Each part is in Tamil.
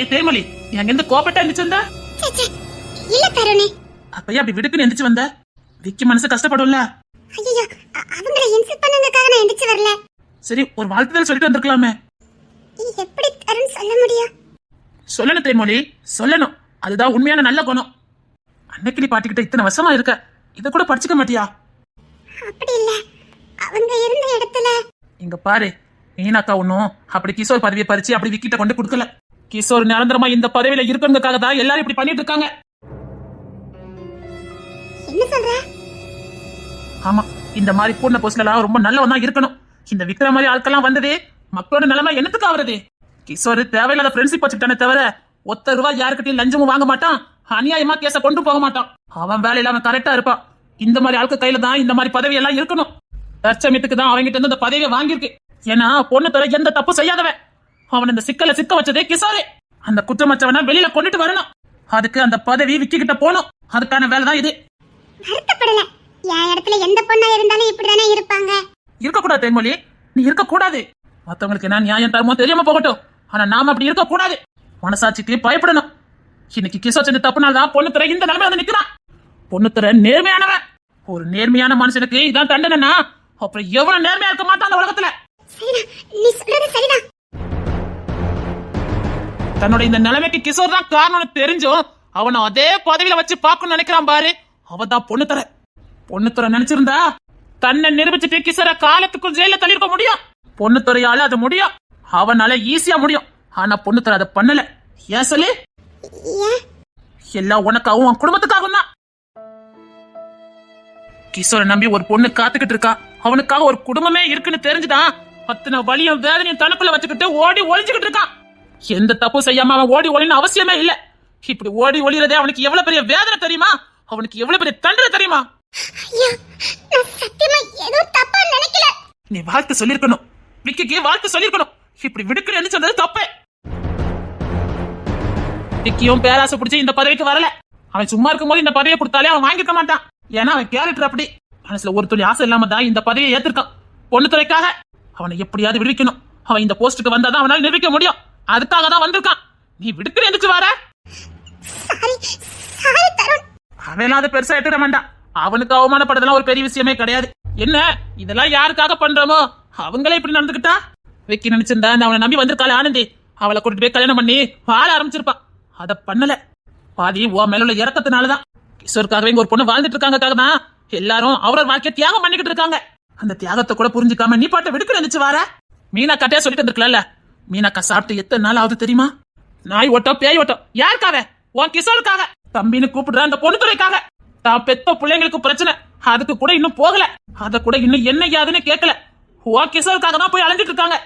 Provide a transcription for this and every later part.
ஏ தேமலி நீ அங்கிருந்து கோபப்பட்டு எந்திரிச்சு வந்த. இல்ல தருணே. அப்பயே அப்படி விடுக்குன்னு எந்திரிச்சு வந்த? விக்கி மனசு கஷ்டப்படும்ல? ஐயோ அவங்கள இன்சல்ட் பண்ணதுக்காக நான் எந்திரிச்சு வரல. சரி ஒரு வாழ்த்துதல் சொல்லிட்டு வந்திருக்கலாமே. எப்படி தருண் சொல்ல முடியும்? சொல்லணும் தேமொழி சொல்லணும். அதுதான் உண்மையான நல்ல குணம். அன்னைக்கு நீ பாட்டிக்கிட்ட இத்தனை வருஷமா இருக்க இத கூட படிச்சுக்க மாட்டியா? அப்படி இல்ல. அவங்க இருந்த இடத்துல. இங்க பாரு மீனாக்கா ஒன்னும் அப்படி கிஷோர் பதவியை பறிச்சு அப்படி விக்கிட்ட கொண்டு கொடுக்கல. கிஷோர் நிரந்தரமா இந்த பதவியில இருக்கணுங்கிறதுக்காக தான் எல்லாரும் இப்படி பண்ணிட்டு இருக்காங்க என்ன சொல்ற? ஆமா இந்த மாதிரி பூர்ண போஸ்ட்லாம் ரொம்ப நல்லவனா இருக்கணும். இந்த விக்கிற மாதிரி ஆட்கள்லாம் வந்ததே மக்களோட நிலைமை என்னத்துக்கு ஆவறது? கிஷோர் தேவையில்லாத ஃப்ரெண்ட்ஷிப் வச்சுக்கிட்டானே தவிர ஒத்த ரூபாய் யாருக்கிட்டையும் லஞ்சமும் வாங்க மாட்டான். அநியாயமா கேஸ கொண்டு போக மாட்டான். அவன் வேலையில அவன் கரெக்டா இருப்பான். இந்த மாதிரி ஆட்கள் கையில தான் இந்த மாதிரி பதவி எல்லாம் இருக்கணும். தற்சமயத்துக்கு தான் அவங்கிட்ட இருந்து இந்த பதவியை வாங்கியிருக்கு. ஏன்னா பொண்ணு தர எந்த தப்பு செய்யாதவன். அவன் இந்த சிக்கலை சிக்க வச்சதே கிஷோரே அந்த குற்றமற்றவனை வெளியில கொண்டுட்டு வரணும். அதுக்கு அந்த பதவி விக்கி கிட்ட போகணும் அதுக்கான வேலை தான் இது. வருத்தப்படல. என் இடத்துல எந்த பொண்ணா இருந்தாலும் இப்படிதானே இருப்பாங்க. இருக்கக்கூடாது தேன்மொழி. நீ இருக்கக்கூடாது. மத்தவங்களுக்கு என்ன நியாயம் தருமோ தெரியாம போகட்டும். ஆனா நாம அப்படி இருக்கக்கூடாது. மனசாட்சிக்கு பயப்படணும். இன்னைக்கு கிஷோர் செஞ்ச தப்புனால தான் பொண்ணு துறை இந்த நிலைமை வந்து நிக்கிறான் பொண்ணு துறை நேர்மையானவன். ஒரு நேர்மையான மனுஷனுக்கு இதான் தண்டனைனா அப்புறம் எவ்வளவு நேர்மையா இருக்க மாட்டான் அந்த உலகத்துல? நீ சொல்றது சரிதான். தன்னோட இந்த நிலைமைக்கு கிஷோர் தான் காரணம்னு தெரிஞ்சும் அவனை அதே பதவியில வச்சு பார்க்கணும்னு நினைக்கிறான் பாரு. அவதான் பொண்ணு தர பொண்ணு துறை நினைச்சிருந்தா தன்னை நிரூபிச்சுட்டு கிஷோரை காலத்துக்குள் ஜெயில தள்ளிருக்க முடியும். பொண்ணு துறையால அது முடியும். அவனால ஈஸியா முடியும். ஆனா பொண்ணு துறை அதை பண்ணல. ஏன் சொல்லு? எல்லாம் உனக்காகவும் உன் குடும்பத்துக்காகவும் தான். கிஷோரை நம்பி ஒரு பொண்ணு காத்துக்கிட்டு இருக்கா. அவனுக்காக ஒரு குடும்பமே இருக்குன்னு தெரிஞ்சுதான் அத்தனை வலியும் வேதனையும் தனக்குள்ள வச்சுக்கிட்டு ஓடி ஒளிஞ்சுக்கிட்டு இருக்கான். எந்த தப்பும் செய்யாம அவன் ஓடி ஒளின்னு அவசியமே இல்ல. இப்படி ஓடி ஒளிறதே அவனுக்கு எவ்வளவு பெரிய வேதனை தெரியுமா? அவனுக்கு எவ்வளவு பெரிய தண்டனை தெரியுமா? தப்பா நீ வாழ்த்து சொல்லிருக்கணும். விக்கிக்கு வாழ்த்து சொல்லிருக்கணும். இப்படி விடுக்கிறேன்னு சொன்னது தப்பே. விக்கியும் பேராசை பிடிச்சி இந்த பதவிக்கு வரல. அவன் சும்மா இருக்கும்போது இந்த பதவியை கொடுத்தாலே அவன் வாங்கிக்க மாட்டான். ஏன்னா அவன் கேரக்டர் அப்படி. மனசுல ஒரு துளி ஆசை இல்லாம தான் இந்த பதவியை ஏத்திருக்கான். பொண்ணு துறைக்காக அவனை எப்படியாவது விடுவிக்கணும். அவன் இந்த போஸ்டுக்கு வந்தாதான் அவனால நிரூபிக்க முடியும். அதுக்காக தான் வந்திருக்கான். நீ விடுக்கிற எந்திரிச்சு வர. அவன் அதை பெருசா எடுத்துட மாட்டான் அவனுக்கு அவமானப்படுறதெல்லாம் ஒரு பெரிய விஷயமே கிடையாது. என்ன இதெல்லாம் யாருக்காக பண்றோமோ அவங்களே இப்படி நடந்துக்கிட்டா? விக்கி நினைச்சிருந்தா நான் அவனை நம்பி வந்திருக்காளே ஆனந்தி. அவளை கூட்டிட்டு போய் கல்யாணம் பண்ணி வாழ ஆரம்பிச்சிருப்பான் அத பண்ணல. பாதி உன் மேல உள்ள இறக்கத்தினாலதான் கிஷோருக்காகவே இங்க ஒரு பொண்ணு வாழ்ந்துட்டு இருக்காங்கக்காக தான் எல்லாரும் அவரோட வாழ்க்கைய தியாகம் பண்ணிக்கிட்டு இருக்காங்க. அந்த தியாகத்தை கூட புரிஞ்சுக்காம நீ பாட்ட விடுக்க நினைச்சு வார. மீனா கட்டையா சொல்லிட்டு இருந்திருக்கல மீனாக்கா சாப்பிட்டு எத்தனை நாள் ஆகுது தெரியுமா? நாய் ஓட்டம் பேய் ஓட்டம். யாருக்காக? உன் கிசோலுக்காக தம்பின்னு கூப்பிடுற அந்த பொண்ணு துறைக்காக. தான் பெத்த பிள்ளைங்களுக்கு பிரச்சனை. அதுக்கு கூட இன்னும் போகல. அத கூட இன்னும் என்ன யாதுன்னு கேட்கல. உன் கிசோலுக்காக தான் போய் அலைஞ்சிட்டு இருக்காங்க.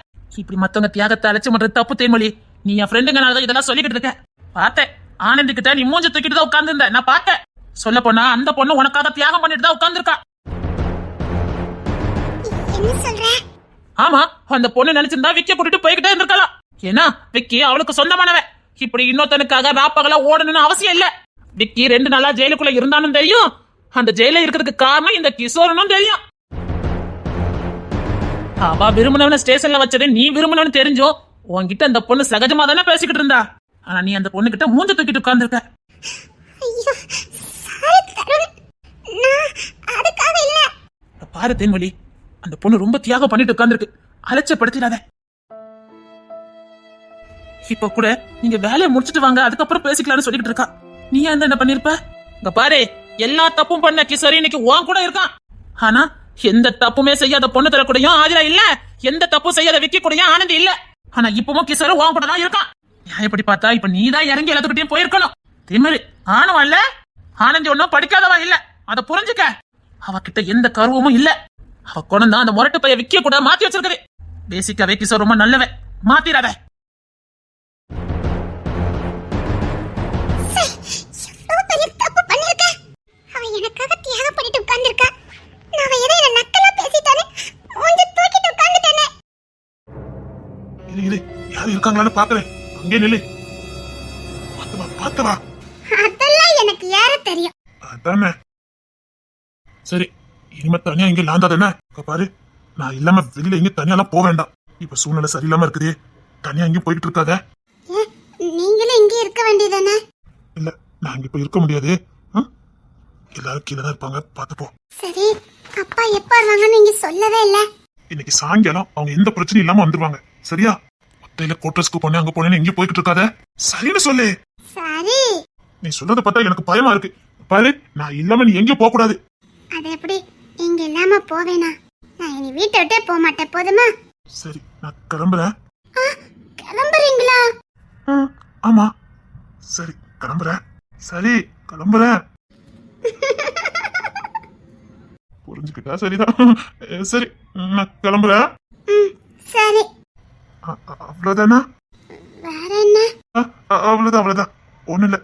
இப்படி மத்தவங்க தியாகத்தை அழைச்சு பண்ற தப்பு தேன்மொழி. நீ என் ஃப்ரெண்டுங்கனால தான் இதெல்லாம் சொல்லிக்கிட்டு இருக்க. பார்த்தேன். ஆனந்த் கிட்ட நீ மூஞ்ச தூக்கிட்டு தான் உட்கார்ந்து இருந்த நான் பார்த்தேன். சொல்ல போனா அந்த பொண்ணு உனக்காக தியாகம் பண்ணிட்டு தான் உட்கார்ந்துருக்கா. என்ன சொல்ற? ஆமா அந்த பொண்ணு நினைச்சிருந்தா விக்கிய கூட்டிட்டு போய்கிட்டே இருந்திருக்கலாம் ஏன்னா விக்கி அவளுக்கு சொந்தமானவன். இப்படி இன்னொருத்தனுக்காக ராப்பகலா ஓடணும்னு அவசியம் இல்ல. விக்கி ரெண்டு நாளா ஜெயிலுக்குள்ள இருந்தாலும் தெரியும். அந்த ஜெயில இருக்கிறதுக்கு காரணம் இந்த கிஷோரனும் தெரியும். அவ விரும்பினவன ஸ்டேஷன்ல வச்சது நீ விரும்பினவனு தெரிஞ்சும் உன்கிட்ட அந்த பொண்ணு சகஜமா தானே பேசிக்கிட்டு இருந்தா? ஆனா நீ அந்த பொண்ணு கிட்ட மூஞ்ச தூக்கிட்டு உட்கார்ந்துருக்க. பாரு தேன்மொழி. அந்த பொண்ணு ரொம்ப தியாகம் பண்ணிட்டு உட்கார்ந்துருக்கு. அலட்சப்படுத்திடாத. இப்ப கூட நீங்க வேலையை முடிச்சிட்டு வாங்க அதுக்கப்புறம் பேசிக்கலாம்னு சொல்லிட்டு இருக்கா. நீ ஏன் என்ன பண்ணிருப்ப? இங்க பாரு எல்லா தப்பும் பண்ண கிசரி இன்னைக்கு உன் கூட இருக்கான். ஆனா எந்த தப்புமே செய்யாத பொண்ணு தரக்கூடிய ஆதிரா இல்ல. எந்த தப்பும் செய்யாத விக்கி கூடயும் ஆனந்தி இல்ல. ஆனா இப்பவும் கிசரு உன் கூட தான் இருக்கான். எப்படி பார்த்தா இப்ப நீ தான் இறங்கி எல்லாத்துக்கிட்டையும் போயிருக்கணும். திமிரு ஆனவா இல்ல. ஆனந்தி ஒன்னும் படிக்காதவா இல்ல. அதை புரிஞ்சுக்க. அவகிட்ட எந்த கருவமும் இல்ல. அவ குணம் அந்த முரட்டு பைய விக்க கூட மாத்தி வச்சிருக்குது. பேசிக்காவே கிஷோர் ரொம்ப நல்லவன். மாத்திராத. இரு யாரும் இருக்காங்களான்னு பாக்குறேன் அங்கே நில்லு. பாத்து வா பாத்து வா. அதெல்லாம் எனக்கு யார தெரியும். அதானே. இனிமே தனியா இங்க லாந்தா தானே? இங்க பாரு நான் இல்லாம வெளியில எங்க தனியாலாம் போக வேண்டாம். இப்ப சூழ்நிலை சரியில்லாம இருக்குதே. தனியா எங்கேயும் போயிட்டு இருக்காத. நீங்களும் இருக்க வேண்டியதானே இல்ல நான் இங்க இப்ப இருக்க முடியாது? எல்லாரும் கீழே தான் இருப்பாங்க. பாத்துப்போம் சரி அப்பா எப்ப வருவாங்கன்னு நீங்க சொல்லவே இல்ல. இன்னைக்கு சாயங்காலம் அவங்க எந்த பிரச்சனையும் இல்லாம வந்துருவாங்க. சரியா? மத்தையில கோட்டர்ஸ்க்கு போனேன் அங்க போனேன்னு எங்கேயும் போய்கிட்டு இருக்காத. சரின்னு சொல்லு. சரி. நீ சொல்றத பார்த்தா எனக்கு பயமா இருக்கு. பாரு நான் இல்லாம நீ எங்கேயும் போக கூடாது அது எப்படி? இங்க இல்லாம போவேனா? நான் இனி வீட்டை விட்டே போக மாட்டேன் போதுமா? சரி நான் கிளம்புறேன். ஆ, கிளம்புறீங்களா? ஆ, ஆமா. சரி கிளம்புறேன். சரி கிளம்புறேன். புரிஞ்சுக்கிட்டா சரிதான். அஹ், சரி நான் கிளம்புறேன். ம் சரி. அ- அ- அவ்வளவுதானா? வேற என்ன? அ, அ- அவ்வளவுதான் அவ்வளவுதான். ஒண்ணு இல்ல.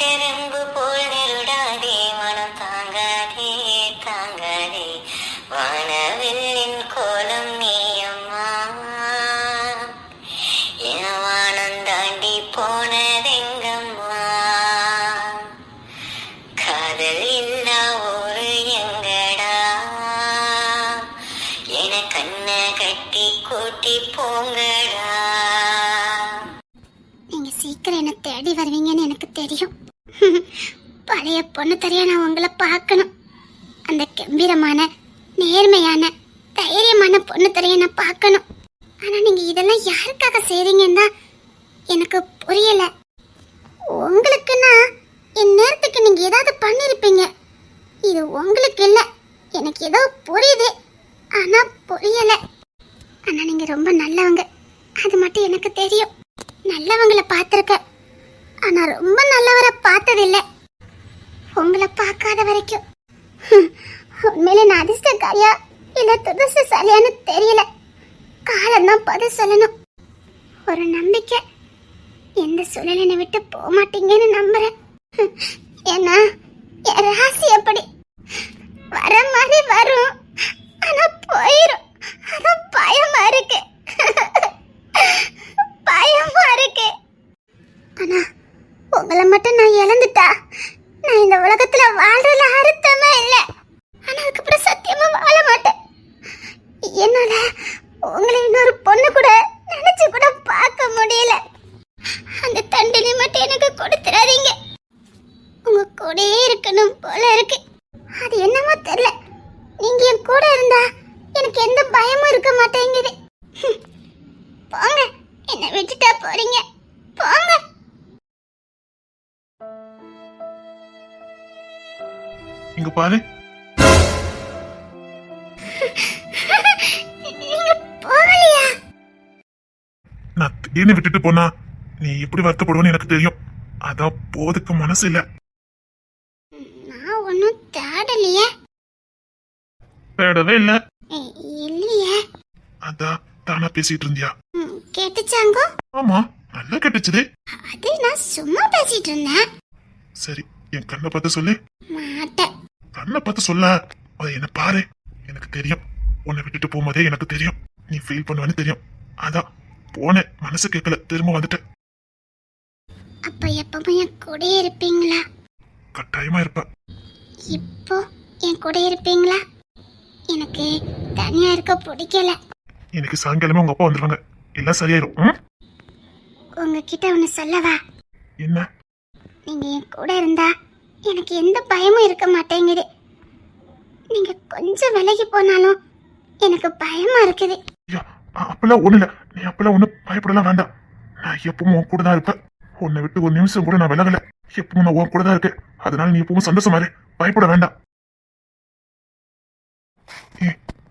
கட்டெரும்பு போல் நெருடாதே மனம் தாங்காதே தாங்காதே. வானவில்லின் கோலம் நீ அம்மா. என் வானம் தாண்டி போனதெங்கம்மா. காதல் இல்லா ஒரு எங்கடா. என கண்ண கட்டி கூட்டி போங்கடா. நீங்க சீக்கிரம் என்ன தேடி வருவீங்கன்னு எனக்கு தெரியும். பொண்ணு தரையா நான் உங்களை பார்க்கணும். அந்த கம்பீரமான நேர்மையான தைரியமான பொண்ணு தரையை நான் பார்க்கணும். ஆனால் நீங்கள் இதெல்லாம் யாருக்காக செய்கிறீங்கன்னா தான் எனக்கு புரியலை. உங்களுக்குன்னா என் நேரத்துக்கு நீங்கள் ஏதாவது பண்ணியிருப்பீங்க இது உங்களுக்கு இல்லை. எனக்கு ஏதோ புரியுது. ஆனால் புரியலை. ஆனால் நீங்கள் ரொம்ப நல்லவங்க. அது மட்டும் எனக்கு தெரியும். நல்லவங்களை பார்த்துருக்க. ஆனால் ரொம்ப நல்லவரை பார்த்ததில்ல. உங்களை பார்க்காத வரைக்கும். உண்மையில உண்மையிலே நான் அதிர்ஷ்டக்காரியா? இல்ல துரதிர்ஷ்டசாலியான்னு தெரியல. காலம்தான் பதில் சொல்லணும். ஒரு நம்பிக்கை. எந்த சூழலினை விட்டு போக மாட்டீங்கன்னு நம்புறேன். ஏன்னா என் ராசி எப்படி வர மாதிரி வரும். ஆனா போயிரும். அதான் பயமா இருக்கு. பயமா இருக்கு. ஆனா உங்களை மட்டும் நான் இழந்துட்டா? நான் இந்த உலகத்துல வாழ்றதுல அர்த்தமே இல்ல. ஆனா அதுக்கப்புறம் திடீர்னு விட்டுட்டு போனா நீ எப்படி வருத்தப்படுவேன்னு எனக்கு தெரியும். அதான் போதுக்கு மனசு இல்ல. நான் ஒன்றும் தேடலையே. தேடவே இல்ல. இல்லையே. அதான் தானா பேசிட்டு இருந்தியா? கேட்டுச்சாங்கோ ஆமா நல்லா கேட்டுச்சுது. அது நான் சும்மா பேசிட்டு இருந்தேன். சரி என் கண்ணை பார்த்து சொல்லு. மாட்டேன் கண்ணை பார்த்து சொல்ல. அதை என்ன பாரு. எனக்கு தெரியும். உன்னை விட்டுட்டு போகும்போதே எனக்கு தெரியும். நீ ஃபீல் பண்ணுவேன்னு தெரியும். அதான் போனேன். மனசு கேட்கல. திரும்ப வந்துட்டேன். அப்ப எப்பவும் என் கூடயே இருப்பீங்களா? கட்டாயமா இருப்ப இப்போ என் கூட இருப்பீங்களா? எனக்கு தனியா இருக்க பிடிக்கல. இன்னைக்கு சாயங்காலமே உங்க அப்பா வந்துருவாங்க. எல்லாம் சரியாயிரும். ம்? உங்ககிட்ட ஒன்று சொல்லவா? என்ன? நீங்க என் கூட இருந்தா எனக்கு எந்த பயமும் இருக்க மாட்டேங்குது. நீங்க கொஞ்சம் விலகி போனாலும் எனக்கு பயமா இருக்குது. ஐயா அப்பெல்லாம் ஒண்ணு இல்ல நீ அப்பெல்லாம் ஒண்ணு பயப்படலாம் வேண்டாம். நான் எப்பவும் உன் கூட தான் இருப்பேன். உன்னை விட்டு ஒரு நிமிஷம் கூட நான் விலகல. எப்பவும் நான் உன் கூட தான் இருக்கேன். அதனால நீ எப்பவும் சந்தோஷமா இரு. பயப்பட வேண்டாம்.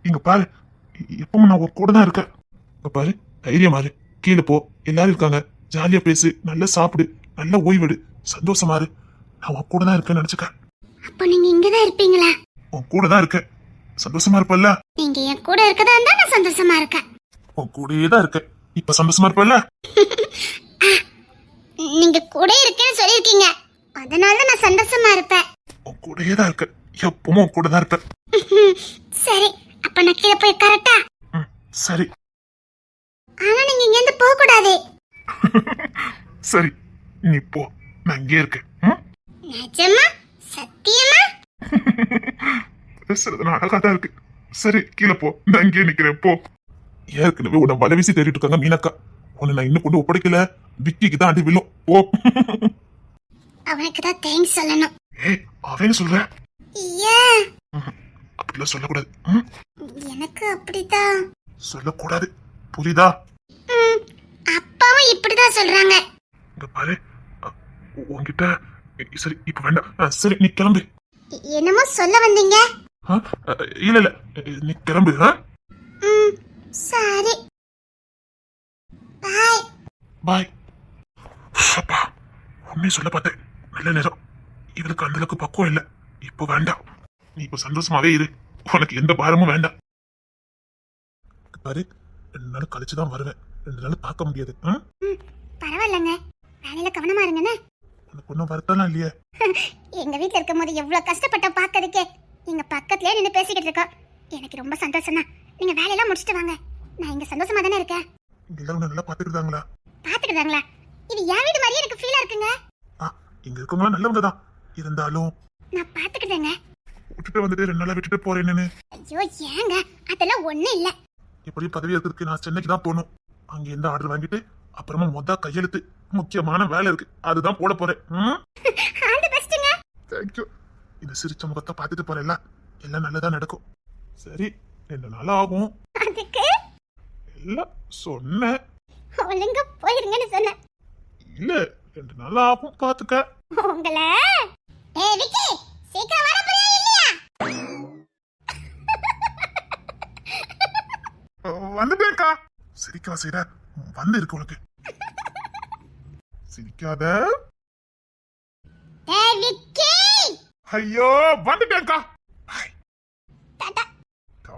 இங்க பாரு. எப்பவும் நான் உன் கூட தான் இருக்கேன். இங்க பாரு தைரியமா இரு. கீழே போ. எல்லாரும் இருக்காங்க. ஜாலியா பேசு. நல்லா சாப்பிடு. நல்லா ஓய்வெடு சந்தோஷமா இரு. நான் உன் கூட தான் இருக்கேன்னு நினைச்சுக்க. அப்போ நீங்க இங்கதான் இருப்பீங்களா? உன் கூட தான் இருக்கேன். சந்தோஷமா இருப்பல்ல? நீங்க என் கூட இருக்கதா இருந்தா நான் சந்தோஷமா இருக்கேன். உன் கூடயே தான் இருக்கேன். இப்ப சந்தோஷமா இருப்பல்ல நீங்க கூட இருக்கேன்னு சொல்லியிருக்கீங்க. அதனால தான் நான் சந்தோஷமா இருப்பேன். உன் கூடயே தான் இருக்க எப்பவும் உன் கூட தான் இருப்பேன். சரி அப்ப நான் கீழே போய் கரெக்டா சரி. ஆனா நீங்க இங்க இருந்து போக கூடாது சரி நீ போ. நான் இங்கே இருக்கேன்? நிஜமா? சத்தியமா? பேசுறது நான் அழகா தான் இருக்கு. சரி கீழே போ. நான் இங்கே நிக்கிறேன். போ. ஏற்கனவே உன்னை வலை வீசி தேடிட்டு இருக்காங்க மீனாக்கா. உன்னை நான் இன்னும் கொண்டு ஒப்படைக்கல. விக்கிக்கு தான் அடி விழும். போ. அவனுக்கு தான் தேங்க்ஸ் சொல்லணும். ஏய் அவன் சொல்ற? ஏன் அப்படிலாம் சொல்லக்கூடாது? எனக்கு அப்படிதான் சொல்லக்கூடாது. புரியுதா? அப்பாவும் இப்படிதான் சொல்றாங்க. இங்க பாரு. உன்கிட்ட சரி இப்ப வேண்டாம். சரி நீ கிளம்பு. என்னமோ சொல்ல வந்தீங்க? இல்ல இல்ல. நீ கிளம்பு சரி. பாய் பாய் அப்பா உண்மையை சொல்ல பார்த்தேன். நல்ல நேரம். இவளுக்கு அந்த அளவுக்கு பக்குவம் இல்ல. இப்போ வேண்டாம். நீ இப்போ சந்தோஷமாவே இரு. உனக்கு எந்த பாரமும் வேண்டாம். பாரு ரெண்டு நாள் கழிச்சு தான் வருவேன். ரெண்டு நாள் பார்க்க முடியாது? பரவாயில்லங்க. வேலையில கவனமா இருங்கண்ணே. உனக்கு ஒன்றும் வருத்தம்லாம் இல்லையே? எங்க வீட்ல இருக்கும் போது எவ்வளவு கஷ்டப்பட்டோம் பாக்கிறதுக்கே எங்க பக்கத்துலயே நின்று பேசிக்கிட்டு இருக்கோம். எனக்கு ரொம்ப சந்தோஷம் தான் நீங்க வேலையெல்லாம் முடிச்சிட்டு வாங்க. நான் இங்க சந்தோஷமா தானே இருக்கேன். இங்க எல்லாரும் நல்லா பார்த்துக்கிட்டாங்களா பாத்துக்கிட்டாங்களா இது என் வீடு மாதிரியே எனக்கு ஃபீலா இருக்குங்க. இங்க இருக்கவங்களாம் நல்லவங்க தான். இருந்தாலும் நான் பாத்துக்கிட்டேங்க விட்டுட்டு வந்துட்டு ரெண்டு நாளா விட்டுட்டு போறேன்னு ஐயோ ஏங்க? அதெல்லாம் ஒண்ணும் இல்ல. எப்படி பதவி இருக்கிறதுக்கு நான் சென்னைக்கு தான் போகணும். அங்க இருந்து ஆர்டர் வாங்கிட்டு அப்புறமா மொத கையெழுத்து. முக்கியமான வேலை இருக்கு. அதுதான் போட போறேன். தேங்க்யூ இந்த சிரிச்ச முகத்தை பார்த்துட்டு போறேல்ல எல்லாம் நல்லதா நடக்கும். சரி. ரெண்டு நாள் ஆகும் அதுக்கு? எல்லாம் சொன்னேன். ஒழுங்கா போயிருங்கன்னு சொன்னேன். இல்ல ரெண்டு நாள் ஆகும் பாத்துக்க. உங்களை? ஏய் விக்கி சீக்கிரம் வர போறியா இல்லையா? வந்துட்டேன்க்கா. சிரிக்கா செய்யற வந்து இருக்கு உனக்கு. சிரிக்காத. ஏய் விக்கி! ஐயோ வந்துட்டேன்க்கா.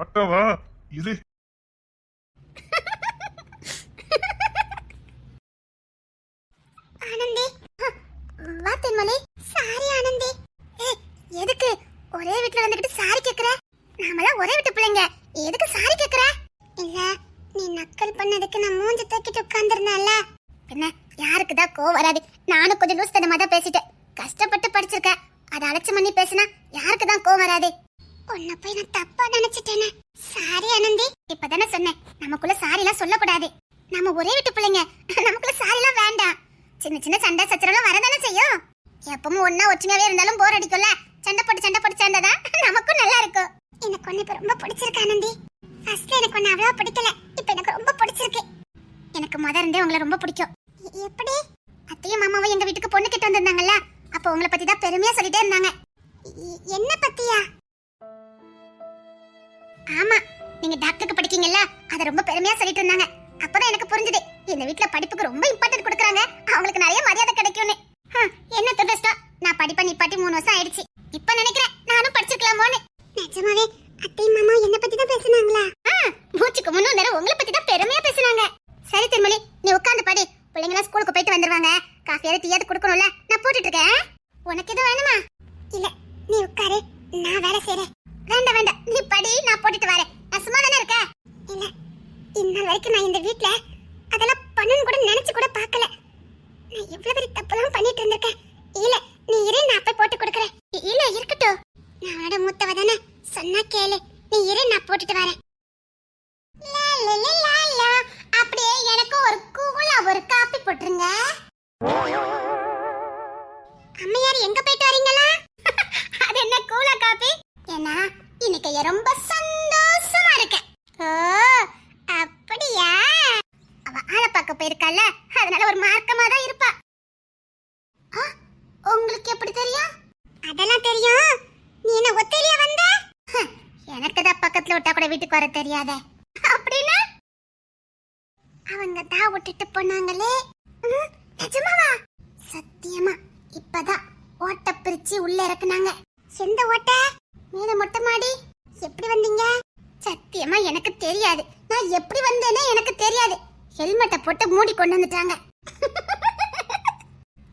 ஆட்டவா இரு ஆனந்தே. வா தென்மலை. சாரி ஆனந்தே. எதுக்கு? ஒரே வீட்ல வந்துகிட்டு சாரி கேக்குற? நாமெல்லாம் ஒரே வீட்டு பிள்ளைங்க. எதுக்கு சாரி கேக்குற? இல்ல நீ நக்கல் பண்ணதுக்கு நான் மூஞ்சி தூக்கிட்டு உட்கார்ந்திருந்தேன்ல. என்ன யாருக்கு தான் கோவம் வராது. நானும் கொஞ்சம் லூஸ் தனமா தான் பேசிட்டேன். கஷ்டப்பட்டு படிச்சிருக்க அதை அலட்சம் பண்ணி பேசினா யாருக்கு தான் கோவம் வராது? உன்னை போய் நான் தப்பா நினைச்சிட்டேனே. சாரி ஆனந்தி இப்பதானே சொன்னேன். நமக்குள்ள சாரி எல்லாம் சொல்லக்கூடாது. நம்ம ஒரே வீட்டு பிள்ளைங்க. நமக்குள்ள சாரி எல்லாம் வேண்டாம். சின்ன சின்ன சண்டை சச்சரவுலாம் வரதானே செய்யும்? எப்பவும் ஒன்னா ஒற்றுமையாவே இருந்தாலும் போர் அடிக்கும்ல? சண்டை போட்டு சண்டை போட்டு சேர்ந்ததா? தான் நமக்கும் நல்லா இருக்கும். எனக்கு ஒண்ணு இப்ப ரொம்ப பிடிச்சிருக்கு ஆனந்தி ஃபர்ஸ்ட்ல எனக்கு ஒண்ணு அவ்வளவா பிடிக்கல. இப்ப எனக்கு ரொம்ப பிடிச்சிருக்கு. எனக்கு முத இருந்தே உங்களை ரொம்ப பிடிக்கும். எப்படி? அத்தையும் மாமாவும் எங்க வீட்டுக்கு பொண்ணு கிட்ட வந்திருந்தாங்கல்ல? அப்ப உங்களை பத்தி தான் பெருமையா சொல்லிட்டே இருந்தாங்க. என்ன பத்தியா? ஆமா நீங்க டாக்டருக்கு படிக்கீங்கல்ல அத ரொம்ப பெருமையா சொல்லிட்டு இருந்தாங்க. அப்பதான் எனக்கு புரிஞ்சது இந்த வீட்ல படிப்புக்கு ரொம்ப இம்பார்ட்டன்ட் கொடுக்கறாங்க. அவங்களுக்கு நிறைய மரியாதை கிடைக்கும்னு. என்ன துரஷ்டம் நான் படிப்பை நிப்பாட்டி மூணு வருஷம் ஆயிடுச்சு. இப்ப நினைக்கிறேன் நானும் படிச்சிருக்கலாமோன்னு நிஜமாவே அத்தை மாமா என்ன பத்தி தான் பேசுனா மூச்சுக்கு முன்னும் நேரம் உங்களை பத்தி தான் பெருமையா பேசுனாங்க சரி திருமலி நீ உட்கார்ந்து படி பிள்ளைங்களாம் ஸ்கூலுக்கு போயிட்டு வந்துருவாங்க காஃபியாவது டீயாவது கொடுக்கணும்ல நான் போட்டுட்டு இருக்கேன் உனக்கு எதுவும் வேணுமா இல்ல நீ உட்காரு நான் வேலை செய்றேன் வேண்டாம் வேண்டாம் நீ படி நான் போட்டுட்டு வரேன் நான் சும்மா தானே இருக்கேன் இல்ல இன்ன வரைக்கும் நான் இந்த வீட்ல அதெல்லாம் பண்ணணும் கூட நினைச்சு கூட பார்க்கல நான் எவ்வளவு பெரிய தப்பெல்லாம் பண்ணிட்டு இருந்திருக்கேன் இல்ல நீ இரு நான் போய் போட்டு கொடுக்கறேன் இ- இல்ல இருக்கட்டும் நானோட மூத்தவ தானே சொன்னா கேளு நீ இரு நான் போட்டுட்டு வரேன் லா, லா, லா, லா, லா. அப்படியே எனக்கு ஒரு கூலா ஒரு காப்பி போட்டுருங்க அம்மையார் எங்க போயிட்டு வரீங்களா அது என்ன கூலா காப்பி ஏன்னா இன்னைக்கு ரொம்ப சந்தோஷமா இருக்கேன் ஓ அப்படியா அவ ஆளை பார்க்க போயிருக்கால அதனால ஒரு மார்க்கமா தான் இருப்பா ஆ, உங்களுக்கு எப்படி தெரியும் அதெல்லாம் தெரியும் நீ என்ன ஒத்தேரியா வந்த ஹ, எனக்கு தான் பக்கத்துல விட்டா கூட வீட்டுக்கு வர தெரியாத. அப்படின்னா? அவங்க தான் விட்டுட்டு போனாங்களே. நிஜமாவா? சத்தியமா இப்பதான் ஓட்ட பிரிச்சு உள்ள இறக்குனாங்க. எந்த ஓட்ட? மேல மொட்டை மாடி? எப்படி வந்தீங்க? சத்தியமா எனக்கு தெரியாது. நான் எப்படி வந்தேனே எனக்கு தெரியாது. ஹெல்மெட்டை போட்டு மூடி கொண்டு வந்துட்டாங்க.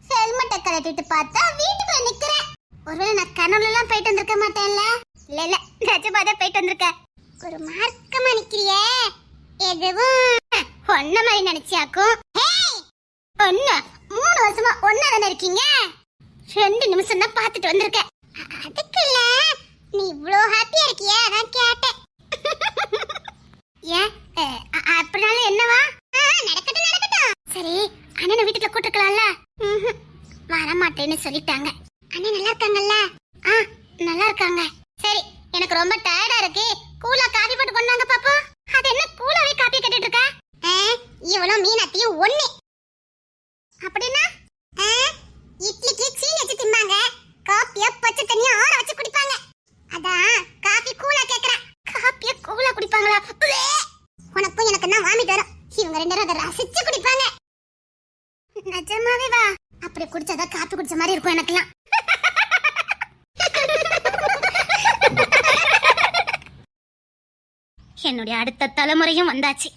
ஹெல்மெட்டை கலட்டிட்டு பார்த்தா வீட்டுக்குள்ள நிக்கிறேன். ஒருவேளை நான் கனவுல எல்லாம் போயிட்டு வந்திருக்க மாட்டேன்ல? இல்ல இல்ல நிஜமாதான் போயிட்டு வந்திருக்கேன். ஒரு மார்க்கமா நிக்கிறியே எதுவும். ஒன்ன மாதிரி நினைச்சியாக்கும் ஒண்ணு மூணு வருஷமா ஒன்னா தானே இருக்கீங்க? ரெண்டு நிமிஷம் தான் பார்த்துட்டு வந்திருக்க. அதுக்கு இல்ல நீ இவ்வளோ ஹாப்பியா இருக்கிய அதான் கேட்டேன். ஏன் அப்படினாலும் என்னவா? நடக்கட்டும் நடக்கட்டும். சரி அண்ணனை வீட்டுக்கு கூட்டிருக்கலாம்ல? ம்ஹும். வர மாட்டேன்னு சொல்லிட்டாங்க. அண்ணன் நல்லா இருக்காங்கல்ல? ஆ நல்லா இருக்காங்க. சரி எனக்கு ரொம்ப டயர்டா இருக்கு. கூலா காபி போட்டு கொண்டாங்க பாப்பா பாப்போம். அது என்ன கூலாவே காப்பி கட்டிட்டு இருக்க? ஆ, இவளும் மீனாத்தையும் ஒண்ணு அப்படின்னா ஆ, இட்லிக்கு சீனி வச்சு திம்பாங்க காப்பிய பச்சை தண்ணியா ஆற வச்சு குடிப்பாங்க அதான் காபி கூலா கேக்குறேன் காப்பிய கூலா குடிப்பாங்களா உவ்வே! உனக்கும் எனக்கு தான் வாமிட் வரும் இவங்க ரெண்டு பேரும் அதை ரசிச்சு குடிப்பாங்க நிஜமாவே வா அப்படி குடிச்சாதான் காப்பி குடிச்ச மாதிரி இருக்கும் எனக்கெல்லாம் என்னுடைய அடுத்த தலைமுறையும் வந்தாச்சு.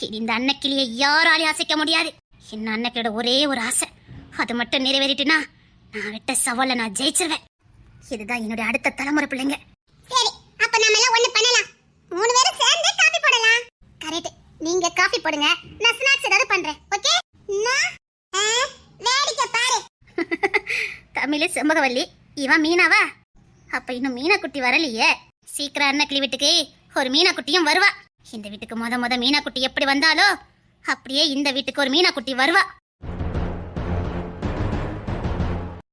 இனி இந்த அன்னக்கிளியை யாராலையும் அசைக்க முடியாது. என் அன்னைக்கியோட ஒரே ஒரு ஆசை. அது மட்டும் நிறைவேறிட்டுனா நான் விட்ட சவால நான் ஜெயிச்சிருவேன். இதுதான் என்னுடைய அடுத்த தலைமுறை பிள்ளைங்க. சரி அப்ப நாம எல்லாம் ஒண்ணு பண்ணலாம். மூணு பேரும் சேர்ந்து காபி போடலாம். கரெக்ட் நீங்க காபி போடுங்க. நான் ஸ்நாக்ஸ் ஏதாவது பண்றேன். ஓகே வேடிக்கை பாரு. தமிழ் செம்பகவல்லி இவன் மீனாவா? அப்ப இன்னும் மீனா குட்டி வரலையே. சீக்கிரம் அன்னக்கிளி வீட்டுக்கு. ஒரு மீனா குட்டியும் வருவா. இந்த வீட்டுக்கு முத முத மீனா குட்டி எப்படி வந்தாலோ அப்படியே இந்த வீட்டுக்கு ஒரு மீனா குட்டி வருவா.